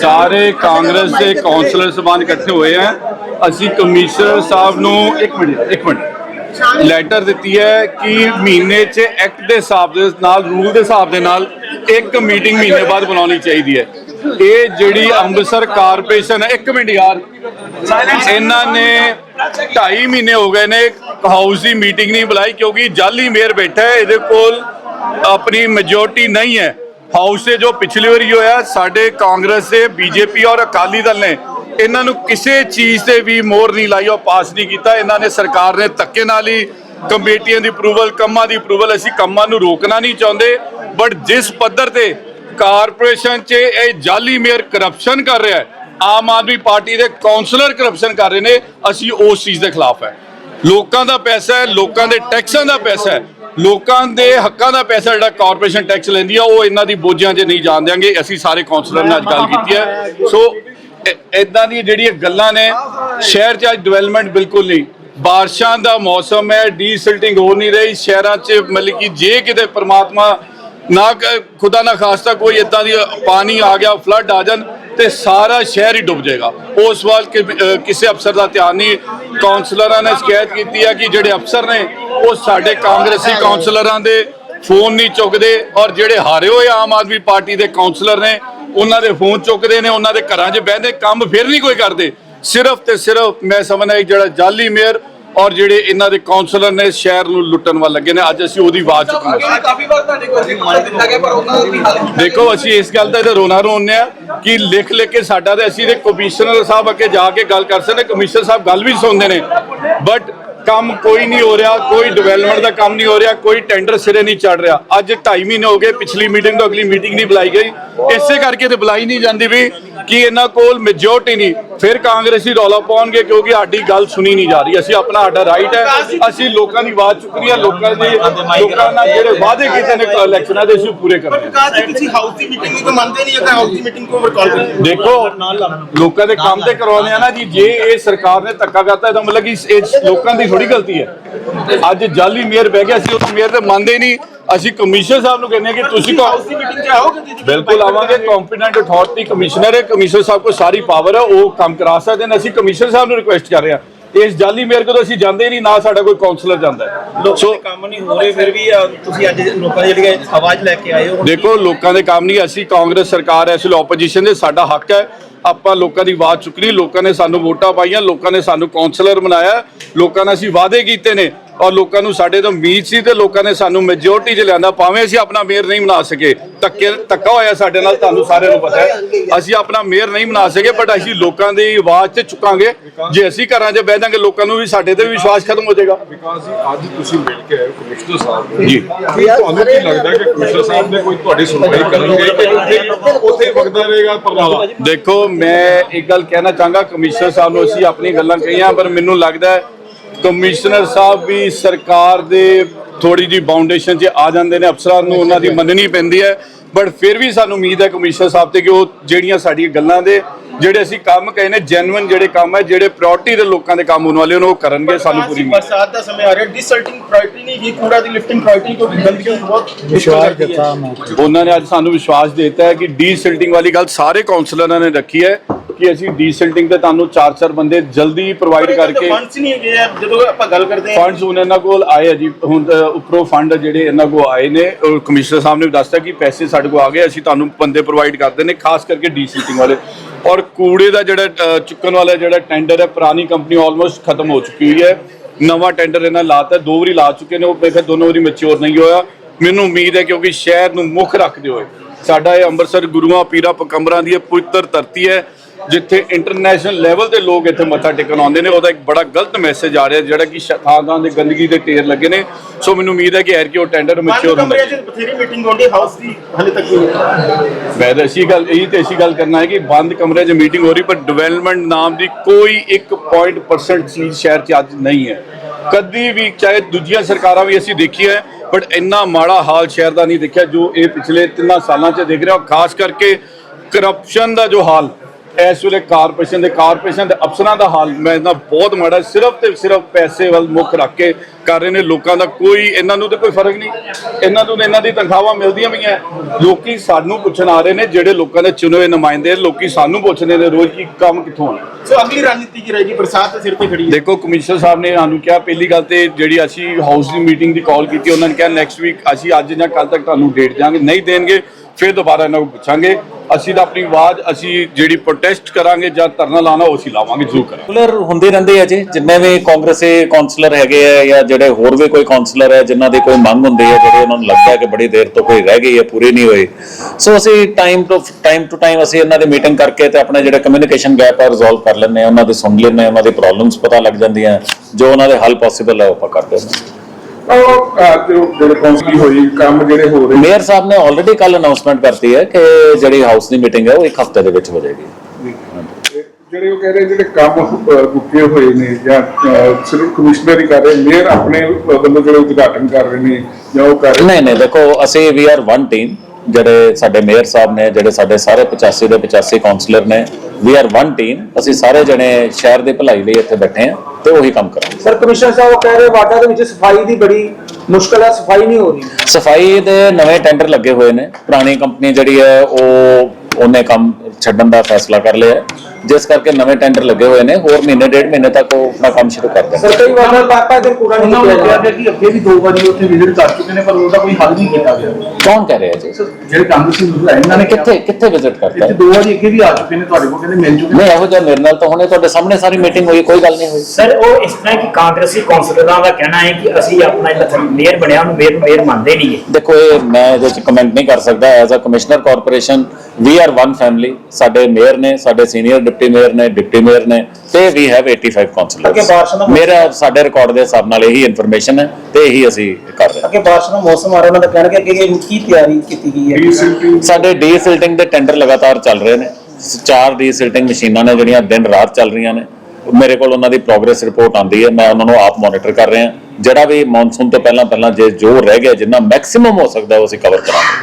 ਸਾਰੇ ਕਾਂਗਰਸ ਦੇ ਕੌਂਸਲਰ ਸਭਾਨ ਇਕੱਠੇ ਹੋਏ ਆ। ਅਸੀਂ ਕਮਿਸ਼ਨਰ ਸਾਹਿਬ ਨੂੰ ਇੱਕ ਮਿੰਟ ਇੱਕ ਮਿੰਟ। ਲੈਟਰ ਦਿੱਤੀ ਹੈ ਕਿ ਮਹੀਨੇ 'ਚ ਐਕਟ ਦੇ ਹਿਸਾਬ ਦੇ ਨਾਲ, ਰੂਲ ਦੇ ਹਿਸਾਬ ਦੇ ਨਾਲ ਇੱਕ ਮੀਟਿੰਗ ਮਹੀਨੇ ਬਾਅਦ ਬੁਲਾਉਣੀ ਚਾਹੀਦੀ ਹੈ। ਇਹ ਜਿਹੜੀ ਅੰਮ੍ਰਿਤਸਰ ਕਾਰਪੋਰੇਸ਼ਨ ਹੈ, ਇੱਕ ਮਿੰਟ ਯਾਰ। ਇਹਨਾਂ ਨੇ 2.5 ਮਹੀਨੇ ਹੋ ਗਏ ਨੇ, ਹਾਊਸ ਦੀ ਮੀਟਿੰਗ ਨਹੀਂ ਬੁਲਾਈ ਕਿਉਂਕਿ ਜਾਲੀ ਮੇਅਰ ਬੈਠਾ ਹੈ, ਇਹਦੇ ਕੋਲ ਆਪਣੀ ਮੈਜੋਰਟੀ ਨਹੀਂ ਹੈ। ਹਾਊਸ 'ਤੇ ਜੋ ਪਿਛਲੀ ਵਾਰੀ ਹੋਇਆ, ਸਾਡੇ ਕਾਂਗਰਸ ਦੇ, ਬੀਜੇਪੀ ਔਰ ਅਕਾਲੀ ਦਲ ਨੇ ਇਹਨਾਂ ਨੂੰ ਕਿਸੇ ਚੀਜ਼ ਤੇ ਵੀ ਮੋਹਰ ਨਹੀਂ ਲਾਈ ਔਰ ਪਾਸ ਨਹੀਂ ਕੀਤਾ। ਇਹਨਾਂ ਨੇ ਸਰਕਾਰ ਨੇ ਧੱਕੇ ਨਾਲ ਹੀ ਕਮੇਟੀਆਂ ਦੀ ਅਪਰੂਵਲ ਕੰਮਾਂ ਦੀ ਅਪਰੂਵਲ ਅਸੀਂ ਕੰਮਾਂ ਨੂੰ ਰੋਕਣਾ ਨਹੀਂ ਚਾਹੁੰਦੇ। ਬਟ ਜਿਸ ਪੱਧਰ ਤੇ ਕਾਰਪੋਰੇਸ਼ਨ 'ਚ ਇਹ ਜਾਲੀ ਮੇਅਰ ਕਰਪਸ਼ਨ ਕਰ ਰਿਹਾ ਹੈ, ਆਮ ਆਦਮੀ ਪਾਰਟੀ ਦੇ ਕਾਉਂਸਲਰ ਕਰਪਸ਼ਨ ਕਰ ਰਹੇ ਨੇ, ਅਸੀਂ ਉਸ ਚੀਜ਼ ਦੇ ਖਿਲਾਫ ਹੈ। ਲੋਕਾਂ ਦਾ ਪੈਸਾ ਹੈ, ਲੋਕਾਂ ਦੇ ਟੈਕਸਾਂ ਦਾ ਪੈਸਾ ਹੈ। ਲੋਕਾਂ ਦੇ ਹੱਕਾਂ ਦਾ ਪੈਸਾ ਜਿਹੜਾ ਕਾਰਪੋਰੇਸ਼ਨ ਟੈਕਸ ਲੈਂਦੀ ਆ, ਉਹ ਇਹਨਾਂ ਦੀ ਬੋਝਾਂ 'ਚ ਨਹੀਂ ਜਾਣ ਦਿਆਂਗੇ। ਅਸੀਂ ਸਾਰੇ ਕਾਉਂਸਲਰ ਨਾਲ ਅੱਜ ਗੱਲ ਕੀਤੀ ਹੈ। ਸੋ ਇਦਾਂ ਦੀ ਜਿਹੜੀਆਂ ਗੱਲਾਂ ਨੇ, ਸ਼ਹਿਰ 'ਚ ਅੱਜ ਡਿਵੈਲਪਮੈਂਟ ਬਿਲਕੁਲ ਨਹੀਂ। ਬਾਰਿਸ਼ਾਂ ਦਾ ਮੌਸਮ ਹੈ ਡੀਸਿਲਟਿੰਗ ਹੋ ਨਹੀਂ ਰਹੀ। ਸ਼ਹਿਰਾਂ 'ਚ ਮਤਲਬ ਕਿ ਜੇ ਕਿਤੇ ਪ੍ਰਮਾਤਮਾ ਨਾ ਖੁਦਾ ਨਾ ਖਾਸਤਾ ਕੋਈ ਇਦਾਂ ਦੀ ਪਾਣੀ ਆ ਗਿਆ ਫਲੱਡ ਆ ਜਾਣ, ਤੇ ਸਾਰਾ ਸ਼ਹਿਰ ਹੀ ਡੁੱਬ ਜਾਏਗਾ। ਉਸ ਵੱਲ ਕਿਸੇ ਅਫਸਰ ਦਾ ਧਿਆਨ ਨਹੀਂ। ਕਾਉਂਸਲਰਾਂ ਨੇ ਸ਼ਿਕਾਇਤ ਕੀਤੀ ਹੈ ਕਿ ਜਿਹੜੇ ਅਫਸਰ ਨੇ ਉਹ ਸਾਡੇ ਕਾਂਗਰਸੀ ਕਾਉਂਸਲਰਾਂ ਦੇ ਫੋਨ ਨਹੀਂ ਚੁੱਕਦੇ ਔਰ ਜਿਹੜੇ ਹਾਰੇ ਹੋਏ ਆਮ ਆਦਮੀ ਪਾਰਟੀ ਦੇ ਕਾਉਂਸਲਰ ਨੇ ਉਹਨਾਂ ਦੇ ਫੋਨ ਚੁੱਕਦੇ ਨੇ ਉਹਨਾਂ ਦੇ ਘਰਾਂ 'ਚ ਬਹਿੰਦੇ ਕੰਮ ਫਿਰ ਨਹੀਂ ਕੋਈ ਕਰਦੇ। ਸਿਰਫ ਤੇ ਸਿਰਫ ਮੈਂ ਸਮਝਦਾ ਜਿਹੜਾ ਜਾਲੀ ਮੇਅਰ ਔਰ ਜਿਹੜੇ ਇਹਨਾਂ ਦੇ ਕਾਉਂਸਲਰ ਨੇ ਸ਼ਹਿਰ ਨੂੰ ਲੁੱਟਣ ਵੱਲ ਲੱਗੇ ਨੇ ਅੱਜ ਅਸੀਂ ਉਹਦੀ ਆਵਾਜ਼ ਚੁੱਕਾਂਗੇ ਕਾਫੀ ਵਾਰ ਤੁਹਾਡੇ ਕੋਲ ਮੰਨ ਦਿੱਤਾ ਗਿਆ ਪਰ ਉਹਨਾਂ ਦਾ ਵੀ ਹਾਲ ਦੇਖੋ ਅਸੀਂ ਇਸ ਗੱਲ ਦਾ ਤੇ ਰੋਣਾ ਰੋਣੇ ਆ ਕਿ ਲਿਖ ਲਿਖ ਕੇ ਸਾਡਾ ਤੇ ਅਸੀਂ ਤੇ ਕਮਿਸ਼ਨਰ ਸਾਹਿਬ ਅੱਗੇ ਜਾ ਕੇ ਗੱਲ ਕਰ ਸਕਦੇ ਕਮਿਸ਼ਨਰ ਸਾਹਿਬ ਗੱਲ ਵੀ ਸੁਣਦੇ ਨੇ। ਬਟ ਕੰਮ ਕੋਈ ਨਹੀਂ ਹੋ ਰਿਹਾ, ਕੋਈ ਡਿਵੈਲਪਮੈਂਟ ਦਾ ਕੰਮ ਨਹੀਂ ਹੋ ਰਿਹਾ, ਕੋਈ ਟੈਂਡਰ ਸਿਰੇ ਨਹੀਂ ਚੜ ਰਿਹਾ। ਅੱਜ 2.5 ਮਹੀਨੇ ਹੋ ਗਏ, ਪਿਛਲੀ ਮੀਟਿੰਗ ਤੋਂ ਅਗਲੀ ਮੀਟਿੰਗ ਨਹੀਂ ਬੁਲਾਈ ਗਈ। ਇਸੇ ਕਰਕੇ ਤੇ ਬੁਲਾਈ ਨਹੀਂ ਜਾਂਦੀ ਵੀ ਕਿ ਇਹਨਾਂ ਕੋਲ ਮੈਜੋਰਟੀ ਨਹੀਂ। ਫਿਰ ਕਾਂਗਰਸੀ ਰੌਲਾ ਪਾਉਣਗੇ ਕਿਉਂਕਿ ਸਾਡੀ ਗੱਲ ਸੁਣੀ ਨਹੀਂ ਜਾ ਰਹੀ। ਅਸੀਂ ਆਪਣਾ ਸਾਡਾ ਰਾਈਟ ਹੈ। ਅਸੀਂ ਲੋਕਾਂ ਦੀ ਆਵਾਜ਼ ਚੁੱਕਣੀ ਹੈ ਲੋਕਾਂ ਦੀ ਲੋਕਾਂ ਨਾਲ ਜਿਹੜੇ ਵਾਅਦੇ ਕੀਤੇ ਨੇ ਇਲੈਕਸ਼ਨਾਂ ਦੇ ਅਸੀਂ ਪੂਰੇ ਕਰਨੇ। ਵਿਕਾਸ ਜੀ ਤੁਸੀਂ ਹਾਊਸ ਦੀ ਮੀਟਿੰਗ ਨੂੰ ਮੰਨਦੇ ਨਹੀਂ ਅਗਰ ਹਾਊਸ ਦੀ ਮੀਟਿੰਗ ਕੋ ਰਿਕਾਲ ਕਰਦੇ ਦੇਖੋ ਲੋਕਾਂ ਦੇ ਕੰਮ ਤੇ ਕਰਵਾਉਣੇ ਆ ਨਾ ਜੀ। ਜੇ ਇਹ ਸਰਕਾਰ ਨੇ ਧੱਕਾ ਕਰਤਾ ਇਹਦਾ ਮਤਲਬ ਕਿ ਇਹ ਲੋਕਾਂ ਦੀ ਥੋੜੀ ਗਲਤੀ ਹੈ। ਅੱਜ ਜਾਲੀ ਮੇਅਰ ਬਹਿ ਗਿਆ ਸੀ ਉਹ ਮੇਅਰ ਤੇ ਮੰਨਦੇ ਨਹੀਂ। ਅਸੀਂ ਕਮਿਸ਼ਨਰ ਸਾਹਿਬ ਨੂੰ ਕਹਿੰਦੇ ਕਿ ਤੁਸੀਂ ਹਾਊਸ ਦੀ ਮੀਟਿੰਗ 'ਚ ਆਓਗੇ ਜੀ ਬਿਲਕੁਲ ਆਵਾਂਗੇ ਕੰਪੀਟੈਂਟ ਅਥਾਰਟੀ ਕਮਿਸ਼ਨਰ ਹੈ ਕਮਿਸ਼ਨਰ ਸਾਹਿਬ ਕੋਲ ਸਾਰੀ ਪਾਵਰ ਹੈ ਉਹ ਕੰਮ ਕਰਾ ਸਕਦੇ ਨੇ। ਅਸੀਂ ਕਮਿਸ਼ਨਰ ਸਾਹਿਬ ਨੂੰ ਰਿਕੁਐਸਟ ਕਰ ਰਹੇ ਹਾਂ। ਇਸ ਜਾਲੀ ਮੇਅਰ ਕੋਲ ਅਸੀਂ ਜਾਂਦੇ ਹੀ ਨਹੀਂ ਨਾ ਸਾਡਾ ਕੋਈ ਕਾਉਂਸਲਰ ਜਾਂਦਾ ਹੈ। ਸੋ ਕੰਮ ਨਹੀਂ ਹੋ ਰਹੇ ਫਿਰ ਵੀ ਤੁਸੀਂ ਅੱਜ ਲੋਕਾਂ ਦੀ ਜਿਹੜੀ ਆਵਾਜ਼ ਲੈ ਕੇ ਆਏ ਹੋ। ਦੇਖੋ ਲੋਕਾਂ ਦੇ ਕੰਮ ਨਹੀਂ ਅਸੀਂ ਕਾਂਗਰਸ ਸਰਕਾਰ ਐ ਇਸ ਲਈ ਆਪੋਜੀਸ਼ਨ ਦੇ ਸਾਡਾ ਹੱਕ ਹੈ। ਆਪਾਂ ਲੋਕਾਂ ਦੀ ਆਵਾਜ਼ ਚੁੱਕਣੀ ਲੋਕਾਂ ਨੇ ਸਾਨੂੰ ਵੋਟਾਂ ਪਾਈਆਂ ਲੋਕਾਂ ਨੇ ਸਾਨੂੰ ਕਾਉਂਸਲਰ ਬਣਾਇਆ। ਲੋਕਾਂ ਨਾਲ ਅਸੀਂ ਵਾਅਦੇ ਕੀਤੇ ਨੇ। ਔਰ ਲੋਕਾਂ ਨੂੰ ਸਾਡੇ ਤੋਂ ਉਮੀਦ ਸੀ ਤੇ ਲੋਕਾਂ ਨੇ ਸਾਨੂੰ ਮੈਜੋਰਟੀ 'ਚ ਲਿਆਂਦਾ ਭਾਵੇਂ ਅਸੀਂ ਆਪਣਾ ਮੇਅਰ ਨਹੀਂ ਬਣਾ ਸਕੇ। ਧੱਕੇ ਧੱਕਾ ਹੋਇਆ ਸਾਡੇ ਨਾਲ ਤੁਹਾਨੂੰ ਸਾਰਿਆਂ ਨੂੰ ਪਤਾ ਹੈ। ਅਸੀਂ ਆਪਣਾ ਮੇਅਰ ਨਹੀਂ ਬਣਾ ਸਕੇ ਬਟ ਅਸੀਂ ਲੋਕਾਂ ਦੀ ਆਵਾਜ਼ ਤੇ ਚੁੱਕਾਂਗੇ। ਜੇ ਅਸੀਂ ਘਰਾਂ 'ਚ ਬਹਿ ਜਾਾਂਗੇ ਲੋਕਾਂ ਨੂੰ ਵੀ ਸਾਡੇ ਤੇ ਵਿਸ਼ਵਾਸ ਖਤਮ ਹੋ ਜਾਏਗਾ। ਵਿਕਾਸ ਜੀ ਅੱਜ ਤੁਸੀਂ ਮਿਲ ਕੇ ਆਏ ਹੋ ਕਮਿਸ਼ਨਰ ਸਾਹਿਬ ਨੂੰ ਜੀ। ਤੁਹਾਨੂੰ ਕੀ ਲੱਗਦਾ ਕਿ ਕਮਿਸ਼ਨਰ ਸਾਹਿਬ ਨੇ ਕੋਈ ਤੁਹਾਡੀ ਸੁਣਵਾਈ ਕਰਨਗੇ ਕਿ ਉੱਥੇ ਵਗਦਾ ਰਹੇਗਾ ਪਰਵਾਵਾ ਦੇਖੋ ਮੈਂ ਇੱਕ ਗੱਲ ਕਹਿਣਾ ਚਾਹਾਂਗਾ ਕਮਿਸ਼ਨਰ ਸਾਹਿਬ ਨੂੰ ਅਸੀਂ ਆਪਣੀ ਗੱਲਾਂ ਕਹੀਆਂ ਪਰ ਮੈਨੂੰ ਲੱਗਦਾ ਹੈ ਕਮਿਸ਼ਨਰ ਸਾਹਿਬ ਵੀ ਸਰਕਾਰ ਦੇ ਥੋੜੀ ਜੀ ਬਾਉਂਡੇਸ਼ਨ 'ਚ ਆ ਜਾਂਦੇ ਨੇ ਅਫਸਰਾਂ ਨੂੰ ਉਹਨਾਂ ਦੀ ਮੰਨਣੀ ਪੈਂਦੀ ਹੈ। ਬਟ ਫਿਰ ਵੀ ਸਾਨੂੰ ਉਮੀਦ ਹੈ ਕਮਿਸ਼ਨਰ ਸਾਹਿਬ ਤੇ ਕਿ ਉਹ ਜਿਹੜੀਆਂ ਸਾਡੀਆਂ ਗੱਲਾਂ ਦੇ ਜਿਹੜੇ ਅਸੀਂ ਕੰਮ ਕਹੇ ਨੇ ਜੈਨੂਇਨ ਜਿਹੜੇ ਕੰਮ ਹੈ ਜਿਹੜੇ ਪ੍ਰਾਇੋਰਟੀ ਦੇ ਲੋਕਾਂ ਦੇ ਕੰਮ ਹੋਣ ਵਾਲੇ ਉਹਨਾਂ ਉਹ ਕਰਨਗੇ ਸਾਨੂੰ ਪੂਰੀ ਉਮੀਦ ਹੈ। ਬਰਸਾਤ ਦਾ ਸਮੇਂ ਆ ਰਿਹਾ ਡਿਸਲਟਿੰਗ ਪ੍ਰਾਇੋਰਟੀ ਨਹੀਂ ਹੀ ਕੂੜਾ ਦੀ ਲਿਫਟਿੰਗ ਪ੍ਰਾਇੋਰਟੀ ਕਿਉਂਕਿ ਗੰਦਗੀ ਬਹੁਤ ਵਿਸ਼ਵਾਸ ਦਿੱਤਾ ਉਹਨਾਂ ਨੇ ਅੱਜ ਸਾਨੂੰ ਵਿਸ਼ਵਾਸ ਦਿੱਤਾ ਹੈ ਕਿ ਡੀਸਿਲਟਿੰਗ ਵਾਲੀ ਗੱਲ ਸਾਰੇ ਕਾਉਂਸਲਰਾਂ ਨੇ ਰੱਖੀ ਹੈ। ਕਿ ਅਸੀਂ ਡੀਸਿਲਟਿੰਗ ਤੇ ਤੁਹਾਨੂੰ ਚਾਰ ਚਾਰ ਬੰਦੇ ਜਲਦੀ ਪ੍ਰੋਵਾਈਡ ਕਰਕੇ ਫੰਡਸ ਨਹੀਂ ਹੈਗੇ ਆ, ਜਦੋਂ ਆਪਾਂ ਗੱਲ ਕਰਦੇ ਹਾਂ। ਫੰਡਸ ਹੁਣ ਇਹਨਾਂ ਕੋਲ ਆਏ ਆ ਜੀ। ਹੁਣ ਉੱਪਰੋਂ ਫੰਡ ਜਿਹੜੇ ਇਹਨਾਂ ਕੋਲ ਆਏ ਨੇ ਕਮਿਸ਼ਨਰ ਸਾਹਿਬ ਨੇ ਵੀ ਦੱਸਤਾ ਕਿ ਪੈਸੇ ਸਾਡੇ ਕੋਲ ਆ ਗਏ ਅਸੀਂ ਤੁਹਾਨੂੰ ਬੰਦੇ ਪ੍ਰੋਵਾਈਡ ਕਰਦੇ ਨੇ ਖਾਸ ਕਰਕੇ ਡੀਸੀਟਿੰਗ ਵਾਲੇ। ਔਰ ਕੂੜੇ ਦਾ ਜਿਹੜਾ ਚੁੱਕਣ ਵਾਲਾ ਜਿਹੜਾ ਟੈਂਡਰ ਹੈ ਪੁਰਾਣੀ ਕੰਪਨੀ ਆਲਮੋਸਟ ਖਤਮ ਹੋ ਚੁੱਕੀ ਹੋਈ ਹੈ। ਨਵਾਂ ਟੈਂਡਰ ਇਹਨਾਂ ਲਾਤਾ ਦੋ ਵਾਰੀ ਲਾ ਚੁੱਕੇ ਨੇ ਉਹ ਫਿਰ ਦੋਨੋਂ ਵਾਰੀ ਮੈਚੁਰ ਨਹੀਂ ਹੋਇਆ। ਮੈਨੂੰ ਉਮੀਦ ਹੈ ਕਿਉਂਕਿ ਸ਼ਹਿਰ ਨੂੰ ਮੁੱਖ ਰੱਖਦੇ ਹੋਏ ਸਾਡਾ ਇਹ ਅੰਮ੍ਰਿਤਸਰ ਗੁਰੂਆਂ ਪੀਰਾਂ ਪਕੰਬਰਾਂ ਦੀ ਇਹ ਪਵਿੱਤਰ ਧਰਤੀ ਹੈ। ਜਿੱਥੇ ਇੰਟਰਨੈਸ਼ਨਲ ਲੈਵਲ ਤੇ ਲੋਕ ਇੱਥੇ ਮੱਥਾ ਟੇਕਣ ਆਉਂਦੇ ਨੇ ਉਹਦਾ ਇੱਕ ਬੜਾ ਗਲਤ ਮੈਸੇਜ ਆ ਰਿਹਾ ਜਿਹੜਾ ਕਿ ਥਾਂ ਦੇ ਗੰਦਗੀ ਦੇ ਢੇਰ ਲੱਗੇ ਨੇ। ਸੋ ਮੈਨੂੰ ਉਮੀਦ ਹੈ ਕਿ ਐਰ ਕਿ ਉਹ ਟੈਂਡਰ ਮੈਚੁਰ ਹੁੰਦਾ। 'ਚ ਬਥੇਰੀ ਮੀਟਿੰਗ ਹੋਣੀ ਹਾਊਸ ਦੀ ਹਲੇ ਤੱਕ ਨਹੀਂ ਹੋਈ ਮੈਂ ਤਾਂ ਇਸੀ ਗੱਲ ਇਹੀ ਤੇ ਇਸੀ ਗੱਲ ਕਰਨਾ ਹੈ ਕਿ ਬੰਦ ਕਮਰੇ 'ਚ ਮੀਟਿੰਗ ਹੋ ਰਹੀ ਪਰ ਡਿਵੈਲਪਮੈਂਟ ਨਾਮ ਦੀ ਕੋਈ 1% ਚੀਜ਼ ਸ਼ਹਿਰ 'ਚ ਅੱਜ ਨਹੀਂ ਹੈ। ਕਦੀ ਵੀ ਚਾਹੇ ਦੂਜੀਆਂ ਸਰਕਾਰਾਂ ਵੀ ਅਸੀਂ ਦੇਖੀ ਹੈ ਬਟ ਇੰਨਾ ਮਾੜਾ ਹਾਲ ਸ਼ਹਿਰ ਦਾ ਨਹੀਂ ਦੇਖਿਆ ਜੋ ਇਹ ਪਿਛਲੇ ਤਿੰਨਾਂ ਸਾਲਾਂ 'ਚ ਦੇਖ ਰਿਹਾ ਖਾਸ ਕਰਕੇ ਕਰਪਸ਼ਨ ਦਾ ਜੋ ਹਾਲ। ਇਸ ਵੇਲੇ ਕਾਰਪੋਰੇਸ਼ਨ ਦੇ ਕਾਰਪੋਰੇਸ਼ਨ ਦੇ ਅਫਸਰਾਂ ਦਾ ਹਾਲ ਮੈਂ ਇਹਦਾ ਬਹੁਤ ਮਾੜਾ ਸਿਰਫ ਤੇ ਸਿਰਫ ਪੈਸੇ ਵੱਲ ਮੁੱਖ ਰੱਖ ਕੇ ਕਰ ਰਹੇ ਨੇ ਲੋਕਾਂ ਦਾ ਕੋਈ ਇਹਨਾਂ ਨੂੰ ਤੇ ਕੋਈ ਫ਼ਰਕ ਨਹੀਂ। ਇਹਨਾਂ ਨੂੰ ਇਹਨਾਂ ਦੀ ਤਨਖਾਹਾਂ ਮਿਲਦੀਆਂ ਪਈਆਂ ਲੋਕੀ ਸਾਨੂੰ ਪੁੱਛਣ ਆ ਰਹੇ ਨੇ ਜਿਹੜੇ ਲੋਕਾਂ ਦੇ ਚੁਣੇ ਹੋਏ ਨੁਮਾਇੰਦੇ ਲੋਕੀ ਸਾਨੂੰ ਪੁੱਛਦੇ ਨੇ ਰੋਜ਼ ਕੀ ਕੰਮ ਕਿੱਥੋਂ ਆਉਣਾ। ਸੋ ਅਗਲੀ ਰਣਨੀਤੀ ਕੀ ਰਹੇਗੀ? ਬਰਸਾਤ ਦੇ ਸਿਰ ਤੇ ਖੜੀ ਹੈ। ਦੇਖੋ ਕਮਿਸ਼ਨਰ ਸਾਹਿਬ ਨੇ ਸਾਨੂੰ ਕਿਹਾ ਪਹਿਲੀ ਗੱਲ ਤੇ ਜਿਹੜੀ ਅਸੀਂ ਹਾਊਸ ਦੀ ਮੀਟਿੰਗ ਦੀ ਕਾਲ ਕੀਤੀ ਉਹਨਾਂ ਨੇ ਕਿਹਾ ਨੈਕਸਟ ਵੀਕ ਅਸੀਂ ਅੱਜ ਜਾਂ ਕੱਲ ਤੱਕ ਤੁਹਾਨੂੰ ਡੇਟ ਦਿਆਂਗੇ ਨਹੀਂ ਦੇਣਗੇ ਫਿਰ ਦੁਬਾਰਾ ਇਹਨਾਂ ਨੂੰ ਪੁੱਛਾਂਗੇ। ਅਸੀਂ ਤਾਂ ਆਪਣੀ ਆਵਾਜ਼ ਅਸੀਂ ਜਿਹੜੀ ਪ੍ਰੋਟੈਸਟ ਕਰਾਂਗੇ ਜਾਂ ਧਰਨਾ ਲਾਣਾ ਉਹ ਅਸੀਂ ਲਾਵਾਂਗੇ, ਜ਼ਰੂਰ ਕਰਾਂਗੇ। ਕਾਉਂਸਲਰ ਹੁੰਦੇ ਰਹਿੰਦੇ ਆ ਜੀ, ਜਿੰਨੇ ਵੀ ਕਾਂਗਰਸੀ ਕਾਉਂਸਲਰ ਹੈਗੇ ਆ ਜਾਂ ਜਿਹੜੇ ਹੋਰ ਵੀ ਕੋਈ ਕਾਉਂਸਲਰ ਹੈ ਜਿਨ੍ਹਾਂ ਦੀ ਕੋਈ ਮੰਗ ਹੁੰਦੀ ਹੈ ਜਿਹੜੇ ਉਹਨਾਂ ਨੂੰ ਲੱਗਦਾ ਕਿ ਬੜੀ ਦੇਰ ਤੋਂ ਕੋਈ ਰਹਿ ਗਈ ਹੈ ਪੂਰੀ ਨਹੀਂ ਹੋਈ ਸੋ ਅਸੀਂ time to time to time ਅਸੀਂ ਇਹਨਾਂ ਦੀ ਮੀਟਿੰਗ ਕਰਕੇ ਤੇ ਆਪਣਾ ਜਿਹੜਾ ਕਮਿਊਨੀਕੇਸ਼ਨ ਗੈਪ ਹੈ ਰਿਜ਼ੋਲਵ ਕਰ ਲੈਂਦੇ ਆ, ਉਹਨਾਂ ਦੀ ਸੁਣ ਲੈਂਦੇ ਆ, ਉਹਨਾਂ ਦੀ ਪ੍ਰੋਬਲਮਸ ਪਤਾ ਲੱਗ ਜਾਂਦੀਆਂ ਜੋ ਉਹਨਾਂ ਦੇ ਹੱਲ ਪੋਸੀਬਲ ਹੈ ਉਹ ਆਪਾਂ ਕਰਦੇ ਹਾਂ ਉਹ ਅਹ, ਜੋ ਜਿਹੜੇ ਕੌਂਸਲੀ ਹੋਈ ਕੰਮ ਜਿਹੜੇ ਹੋ ਰਹੇ। ਮੇਅਰ ਸਾਹਿਬ ਨੇ ਆਲਰੇਡੀ ਕੱਲ ਅਨਾਉਂਸਮੈਂਟ ਕਰਤੀ ਹੈ ਕਿ ਜਿਹੜੀ ਹਾਊਸ ਦੀ ਮੀਟਿੰਗ ਹੈ ਉਹ ਇੱਕ ਹਫ਼ਤੇ ਦੇ ਵਿੱਚ ਹੋ ਜਾਏਗੀ। ਜਿਹੜੇ ਉਹ ਕਹਿ ਰਹੇ ਜਿਹੜੇ ਕੰਮ ਰੁਕੇ ਹੋਏ ਨੇ ਜਾਂ ਸਿਰਫ ਕਮਿਸ਼ਨਰ ਹੀ ਕਰ ਰਹੇ ਮੇਅਰ ਆਪਣੇ ਵੱਲੋਂ ਜਿਹੜੇ ਉਦਘਾਟਨ ਕਰ ਰਹੇ ਨੇ ਜਾਂ ਉਹ ਕਰ ਰਹੇ ਨਹੀਂ ਨਹੀਂ ਦੇਖੋ ਅਸੀਂ ਵੀ ਆਰ ਵਨ ਟੀਮ ਜਿਹੜੇ ਸਾਡੇ ਮੇਅਰ ਸਾਹਿਬ ਨੇ ਜਿਹੜੇ ਸਾਡੇ ਸਾਰੇ 85 ਦੇ 85 ਕਾਉਂਸਲਰ ਨੇ ਵੀ ਆਰ ਵਨ ਟੀਮ ਅਸੀਂ ਸਾਰੇ ਜਣੇ ਸ਼ਹਿਰ ਦੀ ਭਲਾਈ ਲਈ ਇੱਥੇ ਬੈਠੇ ਹਾਂ ਤੇ ਉਹੀ ਕੰਮ ਕਰਾਂਗੇ। ਸਰ ਕਮਿਸ਼ਨਰ ਸਾਹਿਬ ਉਹ ਕਹਿ ਰਹੇ ਵਾਟਾ ਦੇ ਵਿੱਚ ਸਫ਼ਾਈ ਦੀ ਬੜੀ ਮੁਸ਼ਕਲ ਹੈ ਸਫ਼ਾਈ ਨਹੀਂ ਹੋ ਰਹੀ। ਸਫ਼ਾਈ ਦੇ ਨਵੇਂ ਟੈਂਡਰ ਲੱਗੇ ਹੋਏ ਨੇ। ਪੁਰਾਣੀ ਕੰਪਨੀ ਜਿਹੜੀ ਹੈ ਉਹ ਉਹਨੇ ਕੰਮ ਛੱਡਣ ਦਾ ਫੈਸਲਾ ਕਰ ਲਿਆ ਜਿਸ ਕਰਕੇ ਨਵੇਂ ਟੈਂਡਰ ਲੱਗੇ ਹੋਏ ਨੇ ਹੋਰ ਮਹੀਨੇ ਡੇਢ ਮਹੀਨੇ ਤੱਕ ਉਹ ਆਪਣਾ ਕੰਮ ਸ਼ੁਰੂ ਕਰ ਦੇਣਗੇ। ਸਰ ਕਈ ਵਾਰ ਪਾਪਾ ਇਧਰ ਕੂੜਾ ਨਹੀਂ ਉਹਨਾਂ ਨਿਕਲਿਆ ਨੂੰ ਕਿਹਾ ਗਿਆ ਕਿ ਅੱਗੇ ਵੀ ਦੋ ਵਾਰੀ ਉੱਥੇ ਵਿਜ਼ਿਟ ਕਰ ਚੁੱਕੇ ਨੇ ਪਰ ਉਹਦਾ ਕੋਈ ਹੱਲ ਨਹੀਂ ਕੀਤਾ ਗਿਆ। ਕੌਣ ਕਹਿ ਰਿਹਾ ਜੀ? ਜਿਹੜੇ ਕਾਂਗਰਸੀ ਲੋਕ ਇਹਨਾਂ ਨੇ ਕਿੱਥੇ ਕਿੱਥੇ ਵਿਜ਼ਿਟ ਕਰਤਾ? ਇੱਥੇ ਹੈ? ਦੋ ਵਾਰੀ ਅੱਗੇ ਵੀ ਆ ਚੁੱਕੇ ਨੇ ਤੁਹਾਡੇ ਕੋਲ ਕਹਿੰਦੇ ਮਿਲ ਚੁੱਕੇ ਨੇ। ਨਹੀਂ ਇਹੋ ਜਿਹਾ ਮੇਰੇ ਨਾਲ ਤਾਂ ਹੁਣੇ ਤੁਹਾਡੇ ਸਾਹਮਣੇ ਸਾਰੀ ਮੀਟਿੰਗ ਹੋਈ ਕੋਈ ਗੱਲ ਨਹੀਂ ਹੋਈ। ਸਰ ਉਹ ਇਸ ਤਰ੍ਹਾਂ ਕਿ ਕਾਂਗਰਸੀ ਕੌਂਸਲਰਾਂ ਦਾ ਕਹਿਣਾ ਹੈ ਕਿ ਅਸੀਂ ਆਪਣਾ ਜਿਹੜਾ ਮੇਅਰ ਬਣਿਆ ਉਹਨੂੰ ਮੇਅਰ ਮੇਅਰ ਮੰਨਦੇ ਨਹੀਂ ਦੇਖੋ ਇਹ ਮੈਂ ਇਹਦੇ ਵਿੱਚ ਕਮੈਂਟ ਨਹੀਂ ਕਰ ਸਕਦਾ as a commissioner corporation we are one family ਸਾਡੇ ਮੇਅਰ ਨੇ ਸਾਡੇ ਸੀਨੀਅਰ ਡਿਪਟੀ ਮੇਅਰ ਨੇ ਡਿਪਟੀ ਮੇਅਰ ਨੇ ਤੇ ਵੀ ਹੈਵ 85 ਅੱਗੇ ਬਾਰਿਸ਼ਾਂ ਕਾਉਂਸਲਰਸ ਦਾ ਮੇਰਾ ਸਾਡੇ ਰਿਕਾਰਡ ਦੇ ਹਿਸਾਬ ਨਾਲ ਇਹੀ ਇਨਫੋਰਮੇਸ਼ਨ ਹੈ ਤੇ ਇਹੀ ਅਸੀਂ ਕਰ ਰਹੇ ਹਾਂ। ਅੱਗੇ ਬਾਰਿਸ਼ ਦਾ ਮੌਸਮ ਆ ਰਿਹਾ ਉਹਨਾਂ ਦਾ ਕਹਿਣਾ ਕਿ ਅੱਗੇ ਕੀ ਤਿਆਰੀ ਕੀਤੀ ਗਈ ਹੈ? ਸਾਡੇ ਡੀ ਸਿਲਟਿੰਗ ਦੇ ਟੈਂਡਰ ਲਗਾਤਾਰ ਚੱਲ ਰਹੇ ਨੇ। ਚਾਰ ਡੀ ਸਿਲਟਿੰਗ ਮਸ਼ੀਨਾਂ ਨੇ ਜਿਹੜੀਆਂ ਦਿਨ ਰਾਤ ਚੱਲ ਰਹੀਆਂ ਨੇ। ਮੇਰੇ ਕੋਲ ਉਹਨਾਂ ਦੀ ਪ੍ਰੋਗਰੈਸ ਰਿਪੋਰਟ ਆਉਂਦੀ ਹੈ ਮੈਂ ਉਹਨਾਂ ਨੂੰ ਆਪ ਮੋਨੀਟਰ ਕਰ ਰਿਹਾ। ਜਿਹੜਾ ਵੀ ਮੌਨਸੂਨ ਤੋਂ ਪਹਿਲਾਂ ਪਹਿਲਾਂ ਜੇ ਜੋ ਰਹਿ ਗਿਆ ਜਿੰਨਾ ਮੈਕਸਿਮਮ ਹੋ ਸਕਦਾ ਉਹ ਅਸੀਂ ਕਵਰ ਕਰਾਂਗੇ।